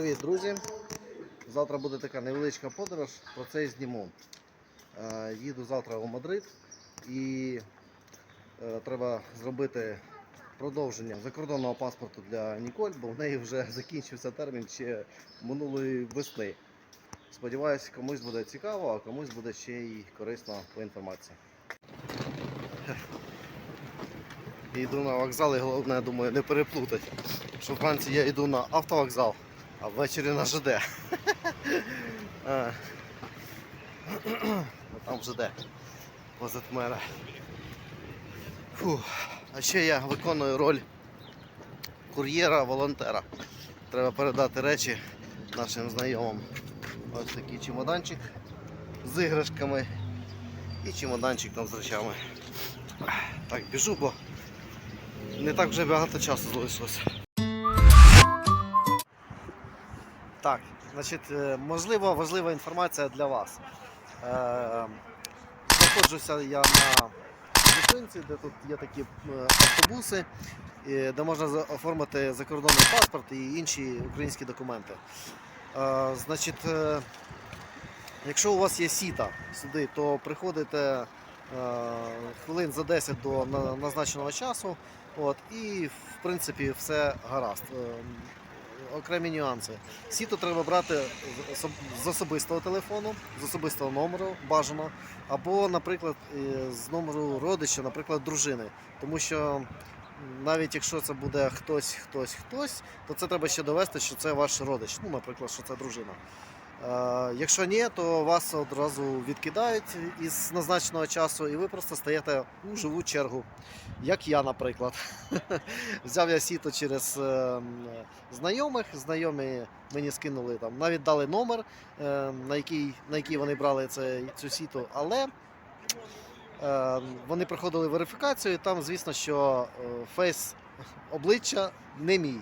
Привіт, друзі! Завтра буде така невеличка подорож, про це зніму. Е, Їду завтра у Мадрид і е, треба зробити продовження закордонного паспорту для Ніколь, бо в неї вже закінчився термін ще минулої весни. Сподіваюсь, комусь буде цікаво, а комусь буде ще й корисно по інформації. Йду на вокзал і головне, думаю, не переплутати. Що вранці я йду на автовокзал, а ввечері на ЖД. Там ЖД. Позад. Фу. А ще я виконую роль кур'єра-волонтера. Треба передати речі нашим знайомим. Ось такий чемоданчик з іграшками і чемоданчик там з речами. Так, біжу, бо не так вже багато часу залишилося. Так, значить, е, можливо, важлива інформація для вас. Е, Знаходжуся я на зупинці, де тут є такі е, автобуси, де можна оформити закордонний паспорт і інші українські документи. Значить, якщо у вас є сіта сюди, то приходите хвилин за 10 до назначеного часу. От, і в принципі все гаразд. Окремі нюанси. Сіто треба брати з особистого телефону, з особистого номеру бажано, або, наприклад, з номеру родича, наприклад, дружини. Тому що навіть якщо це буде хтось, хтось, хтось, то це треба ще довести, що це ваш родич. Ну, наприклад, що це дружина. Е, Якщо ні, то вас одразу відкидають із назначеного часу, і ви просто стаєте у живу чергу. Як я, наприклад. Взяв я сіто через е, знайомих. Знайомі мені скинули там, навіть дали номер, е, на який, на який вони брали це, цю сіту, але вони проходили верифікацію, і там, звісно, що фейс обличчя не мій.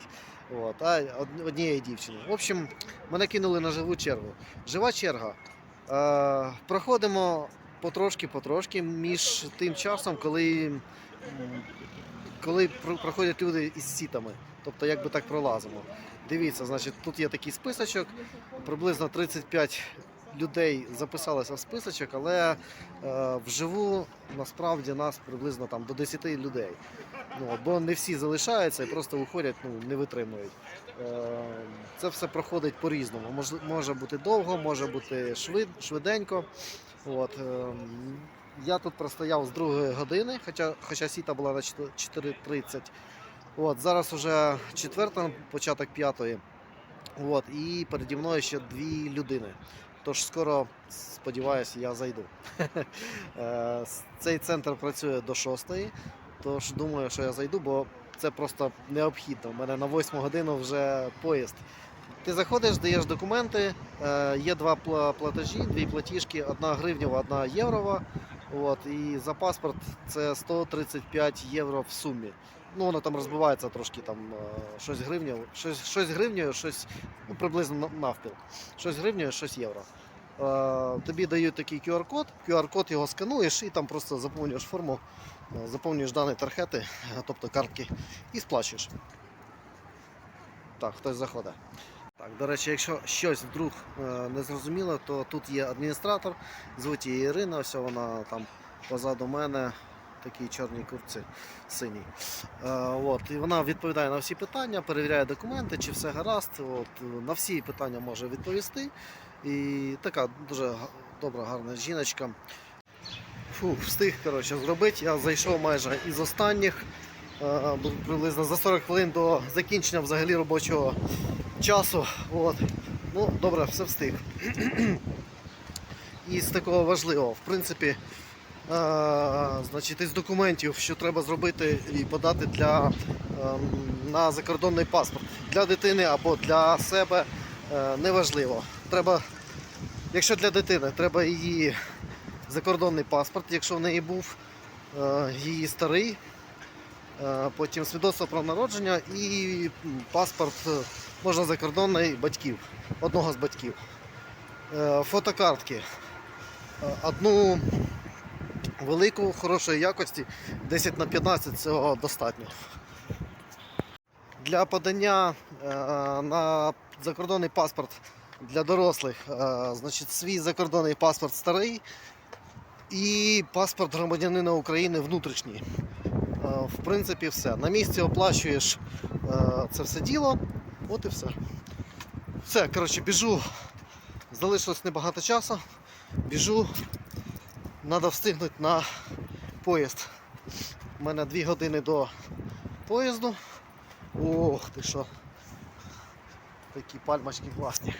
От, а однієї дівчини. В общем, мене кинули на живу чергу. Жива черга. Е, проходимо потрошки-потрошки між тим часом, коли, коли проходять люди із сітами. Тобто, як би так пролазимо. Дивіться, значить, тут є такий списочок, приблизно 35 людей записалися в списочок, але е, вживу насправді нас приблизно там до 10 людей. Ну, бо не всі залишаються і просто виходять, ну, не витримують. Е, Це все проходить по-різному. Може бути довго, може бути швид, швиденько. От, ем, я тут простояв з другої години, хоча, хоча сіта була на 4.30. От, зараз уже четверта, початок п'ятої. От, і переді мною ще дві людини. Тож скоро, сподіваюся, я зайду. Е, Цей центр працює до шостої. Тож думаю, що я зайду, бо це просто необхідно. У мене на 8 годину вже поїзд. Ти заходиш, даєш документи, е, є два платежі, дві платіжки, одна гривнева, одна єврова. От, і за паспорт це 135 євро в сумі. Ну, воно там розбивається трошки, там е, щось гривнею, щось, щось гривнею, щось ну, приблизно навпіл. Щось гривнею, щось євро. Е, тобі дають такий QR-код, QR-код його скануєш і там просто заповнюєш форму, е, заповнюєш дані тархети, тобто картки, і сплачуєш. Так, хтось заходить. Так, до речі, якщо щось вдруг не зрозуміло, то тут є адміністратор, звуть її Ірина, ось вона там позаду мене, в такій чорній куртці синій. Е, от, і вона відповідає на всі питання, перевіряє документи, чи все гаразд. От, на всі питання може відповісти. І така дуже добра, гарна жіночка. Фу, встиг коротше, зробити. Я зайшов майже із останніх, е, приблизно за 40 хвилин до закінчення взагалі робочого часу. От. Ну, добре, все встиг. І з такого важливого, в принципі, значить, із документів, що треба зробити і подати для, ем, на закордонний паспорт для дитини або для себе, е, неважливо. Треба, якщо для дитини, треба її закордонний паспорт, якщо в неї був е, її старий, е, потім свідоцтво про народження і паспорт можна закордонний батьків, одного з батьків. Фотокартки. Одну велику, хорошої якості, 10 на 15 цього достатньо. Для подання е, на закордонний паспорт для дорослих, е, значить, свій закордонний паспорт старий і паспорт громадянина України внутрішній. Е, В принципі, все. На місці оплачуєш це все діло. От і все. Все, коротше, біжу. Залишилось небагато часу. Біжу. Треба встигнути на поїзд. У мене 2 години до поїзду. Ох ти що. Такі пальмочки класні.